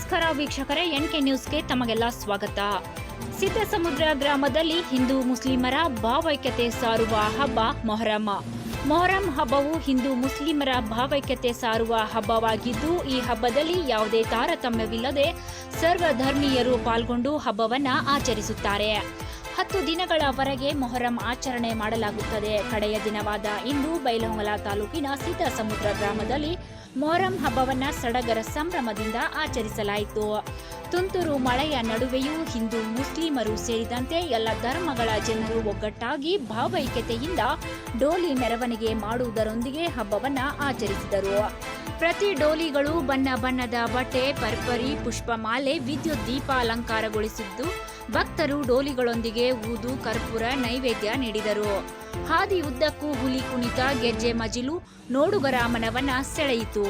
ನಮಸ್ಕಾರ ವೀಕ್ಷಕರೇ, N K ನ್ಯೂಸ್ಗೆ ತಮಗೆಲ್ಲ ಸ್ವಾಗತ. ಸಿದ್ದಸಮುದ್ರ ಗ್ರಾಮದಲ್ಲಿ ಹಿಂದೂ ಮುಸ್ಲಿಮರ ಭಾವೈಕ್ಯತೆ ಸಾರುವ ಹಬ್ಬ ಮೊಹರಂ. ಮೊಹರಂ ಹಬ್ಬವು ಹಿಂದೂ ಮುಸ್ಲಿಮರ ಭಾವೈಕ್ಯತೆ ಸಾರುವ ಹಬ್ಬವಾಗಿದ್ದು, ಈ ಹಬ್ಬದಲ್ಲಿ ಯಾವುದೇ ತಾರತಮ್ಯವಿಲ್ಲದೆ ಸರ್ವಧರ್ಮೀಯರು ಪಾಲ್ಗೊಂಡು ಹಬ್ಬವನ್ನು ಆಚರಿಸುತ್ತಾರೆ. ಹತ್ತು ದಿನಗಳವರೆಗೆ ಮೊಹರಂ ಆಚರಣೆ ಮಾಡಲಾಗುತ್ತದೆ. ಕಡೆಯ ದಿನವಾದ ಇಂದು ಬೈಲಹೊಂಗಲ ತಾಲೂಕಿನ ಸೀತಾಸಮುದ್ರ ಗ್ರಾಮದಲ್ಲಿ ಮೊಹರಂ ಹಬ್ಬವನ್ನು ಸಡಗರ ಸಂಭ್ರಮದಿಂದ ಆಚರಿಸಲಾಯಿತು. ತುಂತುರು ಮಳೆಯ ನಡುವೆಯೂ ಹಿಂದೂ ಮುಸ್ಲಿಮರು ಸೇರಿದಂತೆ ಎಲ್ಲ ಧರ್ಮಗಳ ಜನರು ಒಗ್ಗಟ್ಟಾಗಿ ಭಾವೈಕ್ಯತೆಯಿಂದ ಡೋಲಿ ಮೆರವಣಿಗೆ ಮಾಡುವುದರೊಂದಿಗೆ ಹಬ್ಬವನ್ನು ಆಚರಿಸಿದರು. ಪ್ರತಿ ಡೋಲಿಗಳು ಬಣ್ಣ ಬಣ್ಣದ ಬಟ್ಟೆ, ಪರ್ಪರಿ, ಪುಷ್ಪಮಾಲೆ, ವಿದ್ಯುತ್ ದೀಪ ಅಲಂಕಾರಗೊಳಿಸಿದ್ದು ಭಕ್ತರು ಡೋಲಿಗಳೊಂದಿಗೆ ಊದು, ಕರ್ಪೂರ, ನೈವೇದ್ಯ ನೀಡಿದರು. ಹಾದಿ ಉದ್ದಕ್ಕೂ ಹುಲಿ ಕುಣಿತ ಗೆಜ್ಜೆ ಮಜಿಲು ನೋಡುಗರ ಮನವನ್ನ ಸೆಳೆಯಿತು.